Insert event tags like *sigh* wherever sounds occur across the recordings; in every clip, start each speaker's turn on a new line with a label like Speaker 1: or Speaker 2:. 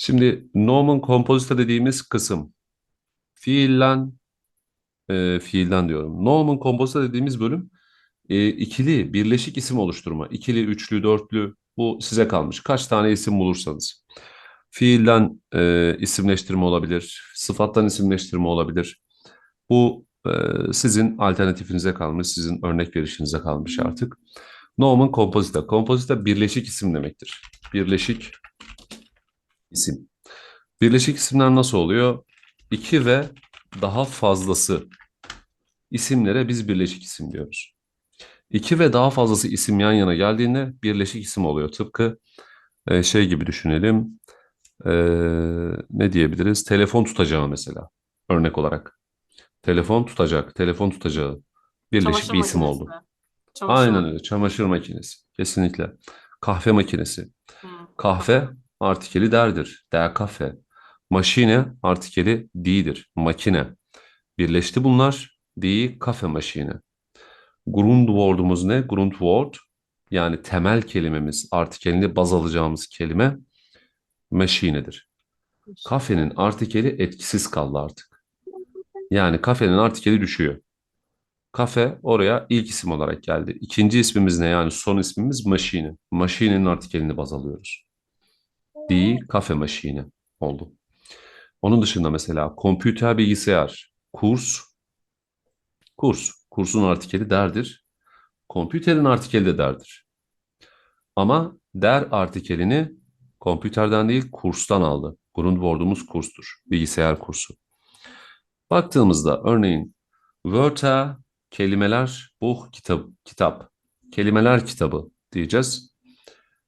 Speaker 1: Şimdi nomen composita dediğimiz kısım fiilden e, fiilden diyorum. Nomen composita dediğimiz bölüm e, ikili, birleşik isim oluşturma. İkili, üçlü, dörtlü bu size kalmış. Kaç tane isim bulursanız. Fiilden e, isimleştirme olabilir, sıfattan isimleştirme olabilir. Bu e, sizin alternatifinize kalmış, sizin örnek verişinize kalmış artık. Nomen composita. Composita birleşik isim demektir. Birleşik isim. Birleşik isimler nasıl oluyor? İki ve daha fazlası isimlere biz birleşik isim diyoruz. İki ve daha fazlası isim yan yana geldiğinde birleşik isim oluyor. Tıpkı e, şey gibi düşünelim. E, ne diyebiliriz? Telefon tutacağı mesela. Örnek olarak. Telefon tutacak, telefon tutacağı. Birleşik
Speaker 2: Çamaşır
Speaker 1: bir isim
Speaker 2: makinesi.
Speaker 1: oldu.
Speaker 2: Çamaşır
Speaker 1: Aynen öyle. Çamaşır makinesi. Kesinlikle. Kahve makinesi.
Speaker 2: Hı.
Speaker 1: Kahve artikeli derdir. Der kafe. Maşine artikeli di'dir. Makine. Birleşti bunlar. Di kafe maşine. Grundword'umuz ne? Grundword yani temel kelimemiz, artikelini baz alacağımız kelime maşinedir. Kafenin artikeli etkisiz kaldı artık. Yani kafenin artikeli düşüyor. Kafe oraya ilk isim olarak geldi. İkinci ismimiz ne? Yani son ismimiz maşine. Maşinenin artikelini baz alıyoruz. Di kafe maşine oldu. Onun dışında mesela kompüter bilgisayar, kurs, kurs. Kursun artikeli derdir. Kompüterin artikeli de derdir. Ama der artikelini kompüterden değil kurstan aldı. Grundword'umuz kurstur. Bilgisayar kursu. Baktığımızda örneğin Wörter kelimeler Buch kitap kitap. Kelimeler kitabı diyeceğiz.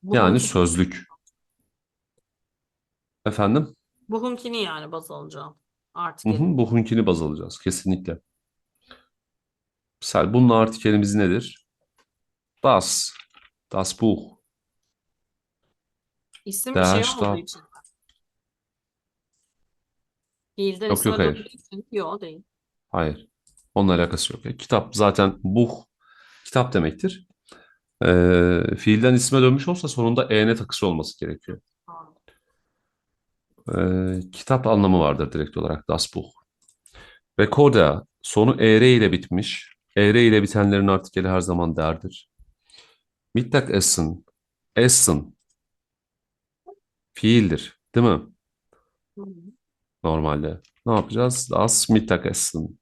Speaker 1: Yani sözlük. Efendim?
Speaker 2: Buhunkini yani baz alacağım. Artık
Speaker 1: Hı hı, Buch'unkini baz alacağız kesinlikle. Misal bunun artikelimiz nedir? Das. Das Buch.
Speaker 2: isim bir şey
Speaker 1: Der
Speaker 2: olmadığı için.
Speaker 1: Yok, yok, hayır.
Speaker 2: döndüğü için yok değil.
Speaker 1: Hayır. Onunla alakası yok. E, Kitap zaten Buch kitap demektir. Ee, fiilden isme dönmüş olsa sonunda en takısı olması gerekiyor. Ee, kitap anlamı vardır direkt olarak Das Buch. Rekorda sonu ere ile bitmiş. Ere ile bitenlerin artikeli her zaman derdir. Mittagessen, essen fiildir, değil mi? Normalde. Ne yapacağız? Das Mittagessen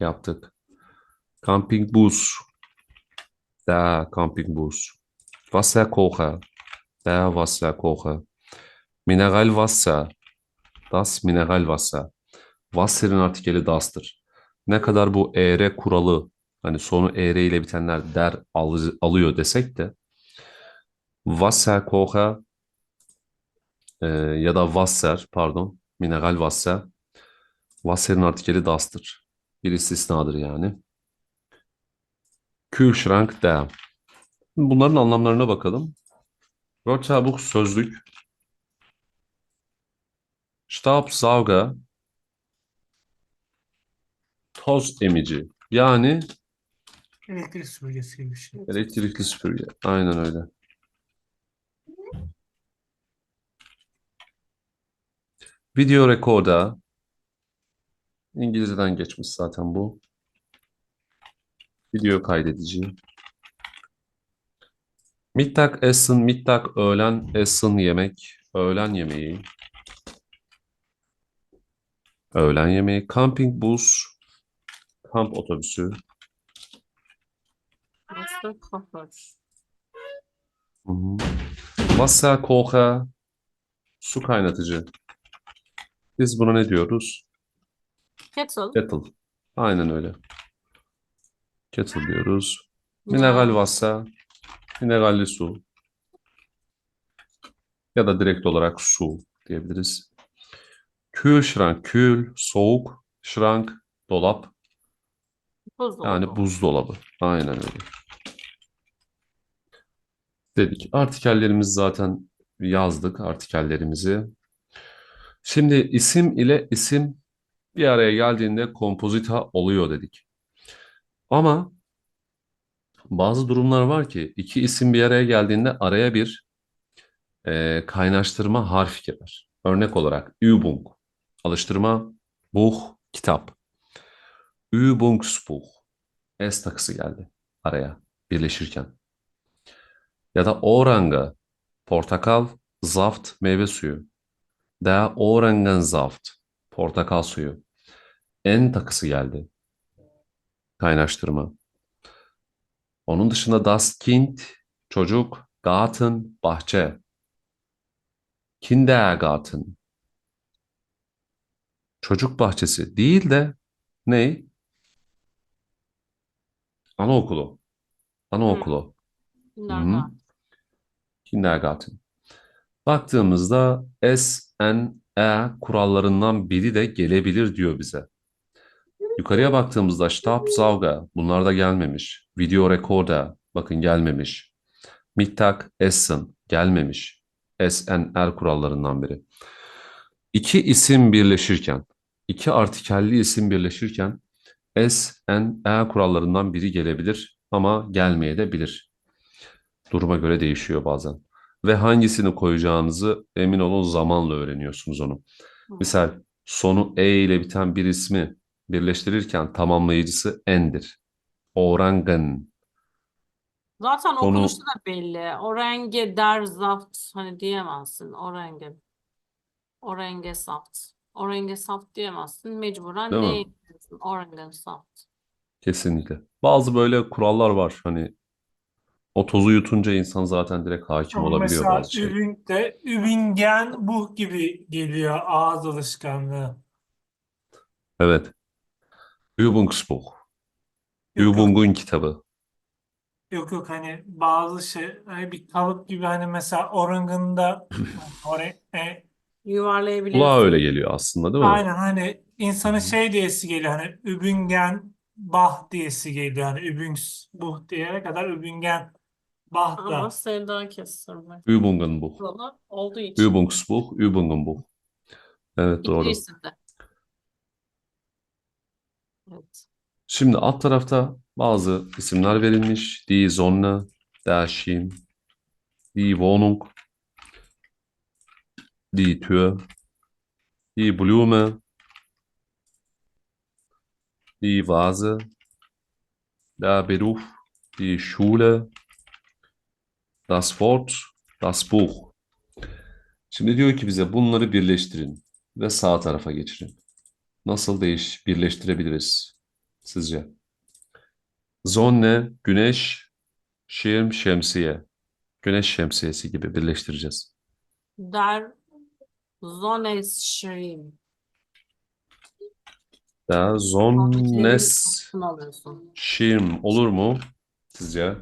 Speaker 1: yaptık. Campingbus, der Campingbus. Wasserkocher, der Wasserkocher. Mineralwasser, das Mineralwasser. Wasser'in artikeli das'tır. Ne kadar bu ere kuralı, hani sonu ere ile bitenler der alı- alıyor desek de Wasserkocher e, ya da Wasser pardon Mineralwasser Wasser'in artikeli das'tır. Bir istisnadır yani. Kühlschrank der. Bunların anlamlarına bakalım. Wörterbuch sözlük. Staubsauger toz emici. Yani
Speaker 3: Elektrik süpürgesi gibi bir şey.
Speaker 1: elektrikli süpürge. Aynen öyle. Video rekorda. İngilizceden geçmiş zaten bu. Video kaydedici. Mittag essen, mittag öğlen essen yemek, öğlen yemeği. Öğlen yemeği, campingbus, kamp otobüsü.
Speaker 2: Wasserkocher.
Speaker 1: Hı hı. Wasserkocher, su kaynatıcı. Biz buna ne diyoruz?
Speaker 2: Kettle.
Speaker 1: Kettle. Aynen öyle. Kettle diyoruz. Mineral Wasser, mineralli su. Ya da direkt olarak su diyebiliriz. Kühlschrank, kühl, soğuk, şrank, dolap.
Speaker 2: Buzdolabı.
Speaker 1: Yani buzdolabı. Aynen öyle. Dedik. Artikellerimizi zaten yazdık artikellerimizi. Şimdi isim ile isim bir araya geldiğinde kompozita oluyor dedik. Ama bazı durumlar var ki iki isim bir araya geldiğinde araya bir e, kaynaştırma harf gelir. Örnek olarak Übung, alıştırma, Buch, kitap. Übungsbuch, S takısı geldi araya birleşirken. Ya da Orange, portakal, Saft, meyve suyu. Der Orangensaft, portakal suyu. En takısı geldi. Kaynaştırma. Onun dışında das Kind, çocuk, Garten, bahçe. Kindergarten. Çocuk bahçesi değil de ne? Anaokulu. Anaokulu.
Speaker 2: Kindergarten.
Speaker 1: Kindergarten. Baktığımızda S, N, E kurallarından biri de gelebilir diyor bize. Yukarıya baktığımızda Stabsauger bunlar da gelmemiş. Video recorder bakın gelmemiş. Mittag, Essen gelmemiş. S, N, R kurallarından biri. İki isim birleşirken, iki artikelli isim birleşirken S, N, E kurallarından biri gelebilir ama gelmeye de bilir. Duruma göre değişiyor bazen. Ve hangisini koyacağınızı emin olun zamanla öğreniyorsunuz onu. Misal sonu E ile biten bir ismi birleştirirken tamamlayıcısı N'dir. Orangen.
Speaker 2: Zaten
Speaker 1: Konu-
Speaker 2: okunuşu da belli. Orenge der Saft hani diyemezsin. Orenge. Orenge Saft. Orenge Saft diyemezsin. Mecburen
Speaker 1: Değil mi?
Speaker 2: ne diyorsun? Orenge Saft.
Speaker 1: Kesinlikle. Bazı böyle kurallar var. Hani o tozu yutunca insan zaten direkt hakim
Speaker 3: Ama
Speaker 1: olabiliyor
Speaker 3: mesela
Speaker 1: bazı şey.
Speaker 3: Übüng'de Übingen Buch gibi geliyor ağız alışkanlığı.
Speaker 1: Evet. Übungsbuch.
Speaker 3: Yok yok,
Speaker 1: Übung'un kitabı.
Speaker 3: yok yok hani bazı şey hani bir kalıp gibi hani mesela Orangen'da *laughs* oraya e,
Speaker 2: Yuvarlayabiliyorsun.
Speaker 1: Kulağa öyle geliyor aslında değil mi?
Speaker 3: aynen hani insanın şey diyesi geliyor hani Übingen Bach diyesi geliyor hani Übungsbuch diyene kadar Übingen Bach
Speaker 2: Ama
Speaker 3: da.
Speaker 2: sevda kestirmek.
Speaker 1: Übungenbuch.
Speaker 2: Kuralı olduğu için.
Speaker 1: Übungsbuch, Übungenbuch. Evet doğru.
Speaker 2: Evet.
Speaker 1: Şimdi alt tarafta bazı isimler verilmiş. Die Sonne, der Schien, die Wohnung, die Tür, die Blume, die Vase, der Beruf, die Schule, das Wort, das Buch. Şimdi diyor ki bize bunları birleştirin ve sağ tarafa geçirin. Nasıl değiş birleştirebiliriz sizce? Sonne, güneş, şirm, şemsiye. Güneş şemsiyesi gibi birleştireceğiz.
Speaker 2: Der Sonnenschein.
Speaker 1: Der Sonnes
Speaker 2: Sonnesini alıyorsun.
Speaker 1: Schirm olur mu sizce?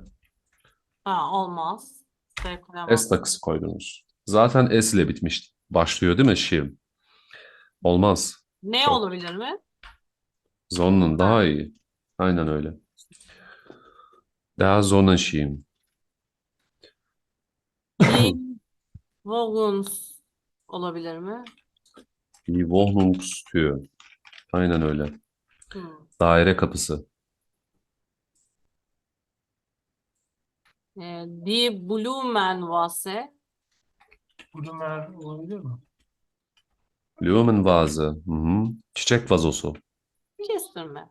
Speaker 2: Ha, olmaz. Şey
Speaker 1: S
Speaker 2: koyamazsın.
Speaker 1: takısı koydunuz. Zaten S ile bitmiş. Başlıyor değil mi Schirm? Olmaz.
Speaker 2: Ne
Speaker 1: Çok.
Speaker 2: olabilir mi?
Speaker 1: Sonnen daha iyi. Aynen öyle. Der Sonnenschein.
Speaker 2: Die Wogens olabilir mi?
Speaker 1: Die Wohnungstür. Aynen öyle.
Speaker 2: Hmm.
Speaker 1: Daire kapısı.
Speaker 2: Ee, die Blumenvase.
Speaker 3: Blumer olabilir mi?
Speaker 1: Blumenvase. Hı hı. Çiçek vazosu.
Speaker 2: Kestirme.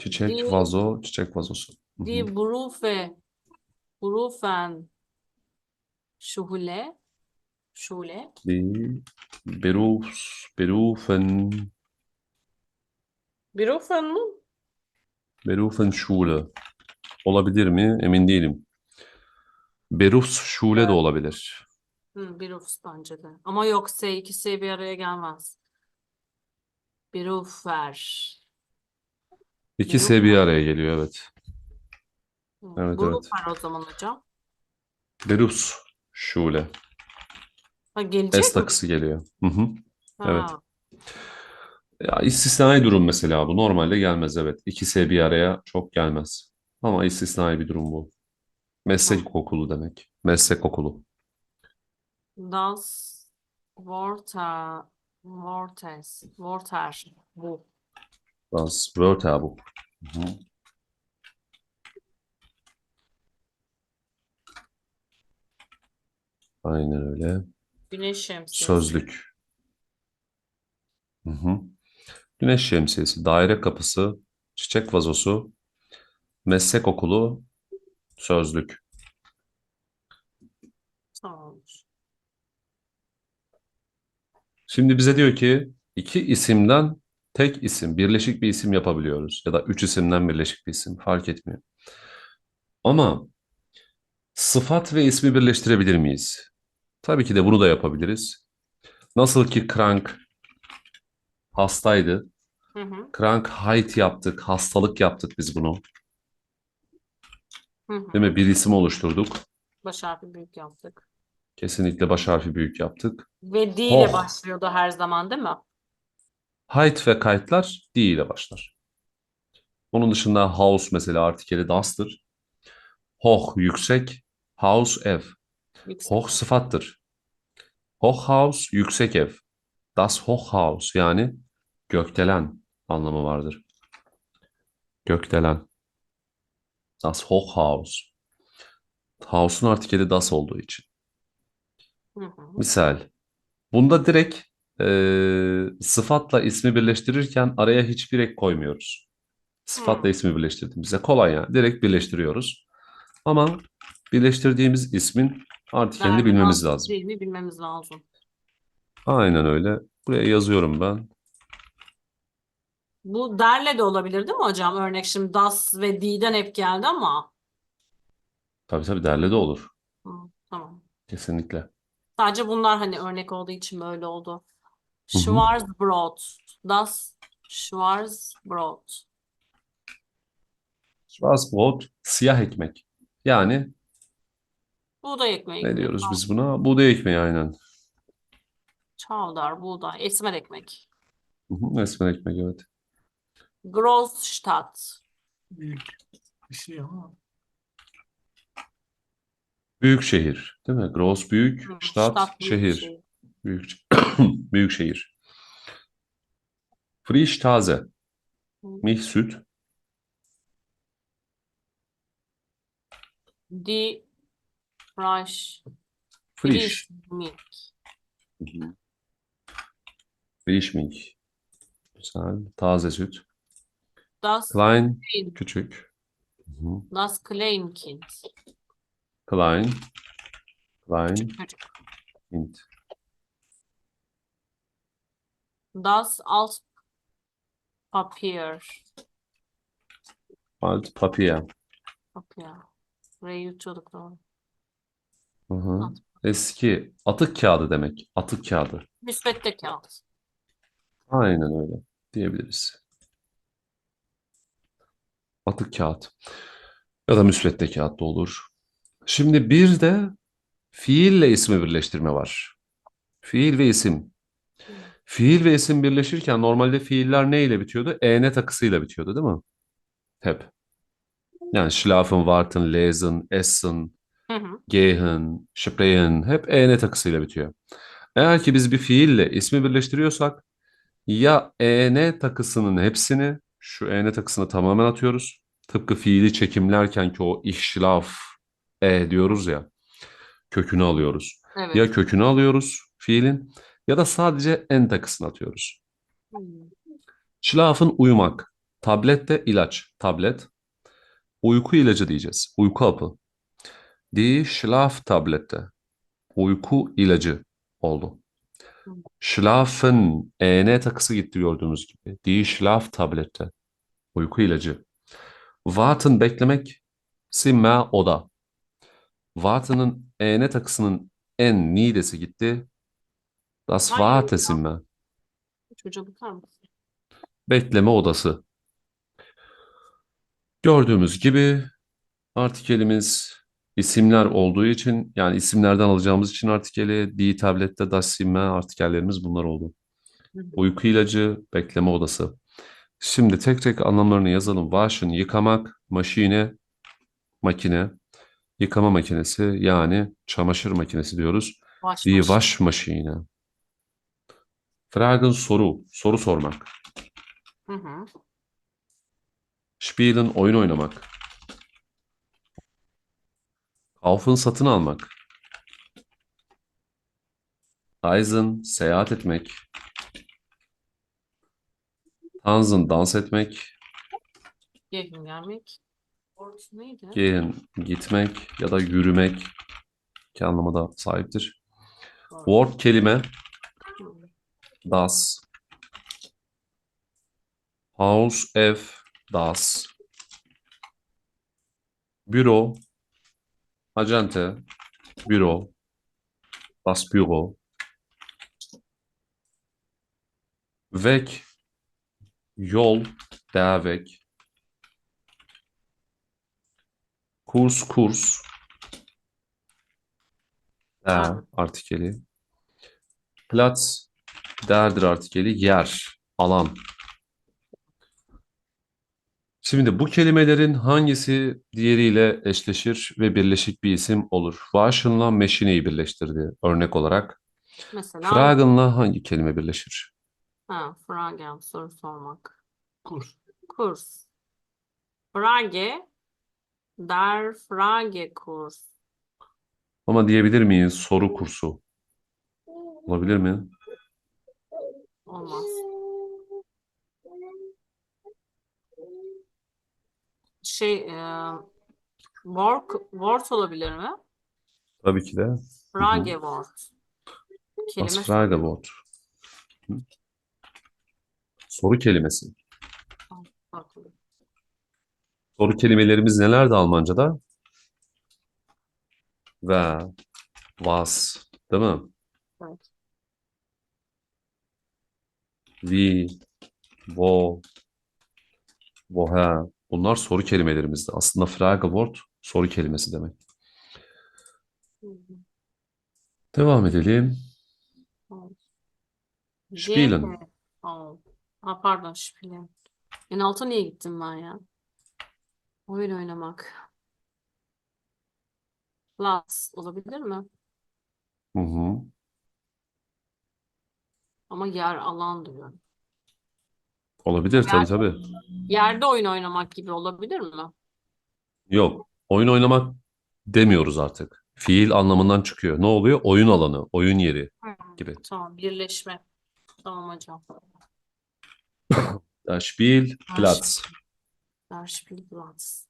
Speaker 1: Çiçek
Speaker 2: Die-
Speaker 1: vazo, çiçek vazosu. Hı hı.
Speaker 2: Die Berufe. Berufen. Schule. Schule.
Speaker 1: Die Berufs, Berufen,
Speaker 2: Berufen mi?
Speaker 1: Berufenschule. Olabilir mi? Emin değilim. Berufsschule de olabilir.
Speaker 2: Hı, Berufs bence de. Ama yok S ikisi bir araya gelmez. Berufer.
Speaker 1: İkisi bir araya geliyor evet.
Speaker 2: Hı,
Speaker 1: Evet, evet.
Speaker 2: Berufer o zaman hocam.
Speaker 1: Berufsschule.
Speaker 2: Ha, gelecek
Speaker 1: S
Speaker 2: mi?
Speaker 1: takısı geliyor. Hı hı. evet.
Speaker 2: Ha,
Speaker 1: Ya istisnai durum mesela bu. Normalde gelmez evet. İkisi bir araya çok gelmez. Ama istisnai bir durum bu. Meslek okulu demek. Meslek okulu.
Speaker 2: Das Worter, Wortes, Worter, bu.
Speaker 1: Das Wörterbuch. Hı hı. Aynen öyle.
Speaker 2: Güneş şemsiyesi.
Speaker 1: Sözlük. Hı hı. Güneş şemsiyesi, daire kapısı, çiçek vazosu, meslek okulu, sözlük.
Speaker 2: Tamamdır.
Speaker 1: Şimdi bize diyor ki iki isimden tek isim, birleşik bir isim yapabiliyoruz. Ya da üç isimden birleşik bir isim fark etmiyor. Ama sıfat ve ismi birleştirebilir miyiz? Tabii ki de bunu da yapabiliriz. Nasıl ki krank hastaydı.
Speaker 2: Hı hı.
Speaker 1: Krankheit yaptık, hastalık yaptık biz bunu.
Speaker 2: Hı hı.
Speaker 1: Değil mi? Bir isim oluşturduk.
Speaker 2: Baş harfi büyük yaptık.
Speaker 1: Kesinlikle baş harfi büyük yaptık.
Speaker 2: Ve D ile
Speaker 1: Oh.
Speaker 2: başlıyordu her zaman değil mi?
Speaker 1: Height ve kayıtlar D ile başlar. Onun dışında house mesela artikeli das'tır. Hoch yüksek, house ev.
Speaker 2: Yüksek.
Speaker 1: Hoch sıfattır. Hochhaus yüksek ev. Das Hochhaus yani gökdelen anlamı vardır. Gökdelen. Das Hochhaus. House'un artikeli das olduğu için.
Speaker 2: Hı hı.
Speaker 1: Misal. Bunda direkt eee, sıfatla ismi birleştirirken araya hiçbir ek koymuyoruz. Sıfatla ismi birleştirdim. Bize kolay yani. Direkt birleştiriyoruz. Ama birleştirdiğimiz ismin artikelini
Speaker 2: Derbi
Speaker 1: bilmemiz
Speaker 2: nasıl
Speaker 1: lazım.
Speaker 2: değil mi bilmemiz lazım.
Speaker 1: Aynen öyle. Buraya yazıyorum ben.
Speaker 2: Bu derle de olabilir değil mi hocam? Örnek şimdi das ve D'den hep geldi ama.
Speaker 1: Tabii tabii derle de olur.
Speaker 2: Hı, tamam.
Speaker 1: Kesinlikle.
Speaker 2: Sadece bunlar hani örnek olduğu için böyle oldu.
Speaker 1: Hı hı.
Speaker 2: Schwarzbrot. Das Schwarzbrot.
Speaker 1: Schwarzbrot, siyah ekmek. Yani
Speaker 2: Buğday ekmeği
Speaker 1: ne
Speaker 2: gibi.
Speaker 1: diyoruz biz buna? Buğday ekmeği aynen.
Speaker 2: Çavdar, buğday, esmer ekmek.
Speaker 1: Hı hı, Esmer ekmek evet.
Speaker 2: Großstadt.
Speaker 3: Büyük bir şey ama.
Speaker 1: Büyük şehir, değil mi? Gross büyük,
Speaker 2: Hı,
Speaker 1: Stadt,
Speaker 2: Stadt büyük
Speaker 1: şehir.
Speaker 2: şehir.
Speaker 1: Büyük *clears throat* büyük şehir. Frisch taze. Milch süt.
Speaker 2: Die Fresh.
Speaker 1: Frisch.
Speaker 2: Milk.
Speaker 1: Hı. Frisch Milch. Güzel. Taze süt.
Speaker 2: Das
Speaker 1: Klein,
Speaker 2: Klein.
Speaker 1: küçük. Hı.
Speaker 2: Das Kleinkind.
Speaker 1: Klein. Klein. Kind.
Speaker 2: Das Altpapier.
Speaker 1: Alt Papier.
Speaker 2: Papier. Burayı yutuyorduk doğru.
Speaker 1: Hı hı. Eski atık kağıdı demek. Atık kağıdı.
Speaker 2: Müsvedde kağıt.
Speaker 1: Aynen öyle diyebiliriz. Atık kağıt ya da müsvedde kağıt da olur. Şimdi bir de fiille ismi birleştirme var. Fiil ve isim. Fiil ve isim birleşirken normalde fiiller ne ile bitiyordu? En takısıyla bitiyordu değil mi? Hep. Yani schlafen, warten, lesen, essen. Gehen, sprechen hep en takısıyla bitiyor. Eğer ki biz bir fiille ismi birleştiriyorsak ya en takısının hepsini şu en takısını tamamen atıyoruz. Tıpkı fiili çekimlerken ki o işlaf e diyoruz ya kökünü alıyoruz.
Speaker 2: Evet.
Speaker 1: Ya kökünü alıyoruz fiilin ya da sadece en takısını atıyoruz.
Speaker 2: Hı.
Speaker 1: Schlafen uyumak. Tablet de ilaç. Tablet. Uyku ilacı diyeceğiz. Uyku hapı. Die Schlaftablette. Uyku ilacı oldu. Schlafen. EN takısı gitti gördüğünüz gibi. Die Schlaftablette. Uyku ilacı. Warten beklemek. Zimmer oda. Warten'ın EN takısının en nidesi gitti. Das? Wartezimmer.
Speaker 2: Çocuğa bakar mısın?
Speaker 1: Bekleme odası. Gördüğümüz gibi artikelimiz isimler olduğu için yani isimlerden alacağımız için artikeli die tablette das Zimmer artikellerimiz bunlar oldu. Uyku ilacı, bekleme odası. Şimdi tek tek anlamlarını yazalım. Waschen yıkamak, maşine, makine, yıkama makinesi yani çamaşır makinesi diyoruz.
Speaker 2: Baş
Speaker 1: Die
Speaker 2: baş.
Speaker 1: Waschmaschine. Fragen soru, soru sormak.
Speaker 2: Hı hı.
Speaker 1: Spielen oyun oynamak. Kaufen satın almak. Reisen, seyahat etmek. Tanzen, dans etmek.
Speaker 2: Gehen gelmek. Neydi?
Speaker 1: Gehen, gitmek ya da yürümek iki anlama da sahiptir. Wort kelime das. Haus, ev, das. Büro, acente, büro, das Büro. Weg, yol, der Weg. Kurs, kurs. Der artikeli. Platz, derdir artikeli. Yer, alan. Şimdi bu kelimelerin hangisi diğeriyle eşleşir ve birleşik bir isim olur? Waschen'la Machine'yi birleştirdi örnek olarak.
Speaker 2: Mesela
Speaker 1: Fragen'la hangi kelime birleşir?
Speaker 2: ha, Fragen soru sormak.
Speaker 3: Kurs.
Speaker 2: Kurs. Frage. Der Fragekurs.
Speaker 1: Ama diyebilir miyiz soru kursu? Olabilir mi?
Speaker 2: Olmaz. Şey, e, work, word olabilir mi?
Speaker 1: Tabii ki de.
Speaker 2: Frage word. Kelime
Speaker 1: Das Fragewort. Soru kelimesi.
Speaker 2: farklı.
Speaker 1: Soru kelimelerimiz nelerdi Almanca'da? Ve, was, değil mi?
Speaker 2: Evet.
Speaker 1: Wie, wo, woher. Bunlar soru kelimelerimizdi. Aslında Fragewort soru kelimesi demek. Devam edelim. Spielen.
Speaker 2: Ha, pardon, spielen. En alta niye gittim ben ya? Oyun oynamak. Platz olabilir mi?
Speaker 1: Hı hı.
Speaker 2: Ama yer alan diyor.
Speaker 1: Olabilir tabii tabii.
Speaker 2: Yerde oyun oynamak gibi olabilir mi?
Speaker 1: Yok. Oyun oynamak demiyoruz artık. Fiil anlamından çıkıyor. Ne oluyor? Oyun alanı, oyun yeri gibi.
Speaker 2: Tamam, birleşme. Tamam hocam.
Speaker 1: Der Spielplatz.
Speaker 2: Der Spielplatz.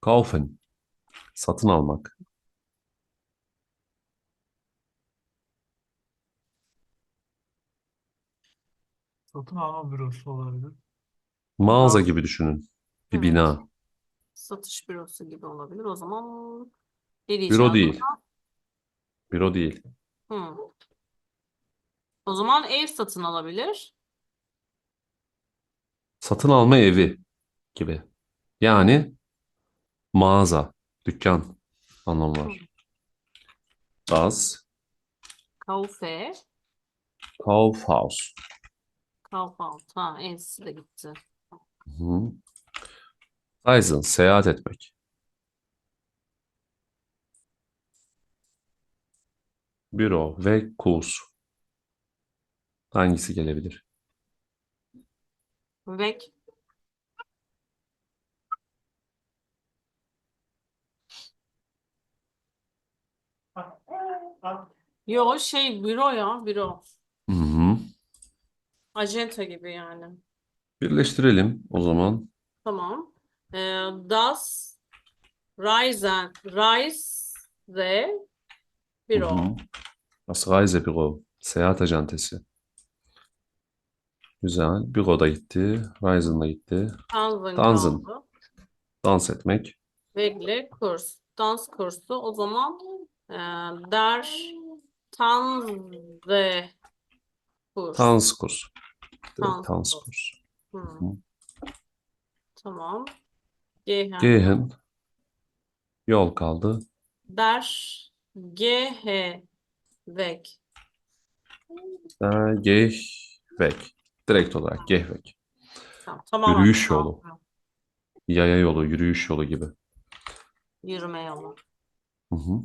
Speaker 1: Kaufen. Satın almak.
Speaker 3: Satın alma bürosu olabilir.
Speaker 1: Mağaza gibi düşünün. Bir
Speaker 2: Evet.
Speaker 1: bina.
Speaker 2: Satış bürosu gibi olabilir. O zaman ne
Speaker 1: Büro
Speaker 2: diyeceğim?
Speaker 1: değil. Büro değil.
Speaker 2: Hı. O zaman ev satın alabilir.
Speaker 1: Satın alma evi gibi. Yani mağaza, dükkan anlamı var. Das
Speaker 2: Kaufe.
Speaker 1: Kaufhaus.
Speaker 2: Kaufhaus. Ha, evsi de gitti.
Speaker 1: Hı. Reisen, seyahat etmek. Büro ve kurs. Hangisi gelebilir?
Speaker 2: Weg. Yo şey büro ya büro.
Speaker 1: Hı hı.
Speaker 2: Acente gibi yani.
Speaker 1: Birleştirelim o zaman.
Speaker 2: Tamam. Ee, das Reisen Reise
Speaker 1: Hı
Speaker 2: Büro.
Speaker 1: hı. Das Reisebüro, seyahat acentesi. Güzel. Büroda gitti. Reisen'da gitti.
Speaker 2: Tanzen
Speaker 1: Tanzen.
Speaker 2: kaldı.
Speaker 1: Dans etmek.
Speaker 2: Wegle kurs. Dans kursu. O zaman e, der Tanze kurs.
Speaker 1: Dans
Speaker 2: kursu.
Speaker 1: Kursu.
Speaker 2: Hı.
Speaker 1: Hı.
Speaker 2: Tamam. Gehen.
Speaker 1: Gehen. Yol kaldı.
Speaker 2: Der Gehe weg.
Speaker 1: Ee, Gehweg. Direkt olarak Gehweg.
Speaker 2: Tamam, tamamen
Speaker 1: Yürüyüş
Speaker 2: tamam.
Speaker 1: yolu. Yaya yolu, yürüyüş yolu gibi.
Speaker 2: Yürüme yolu.
Speaker 1: Hı hı.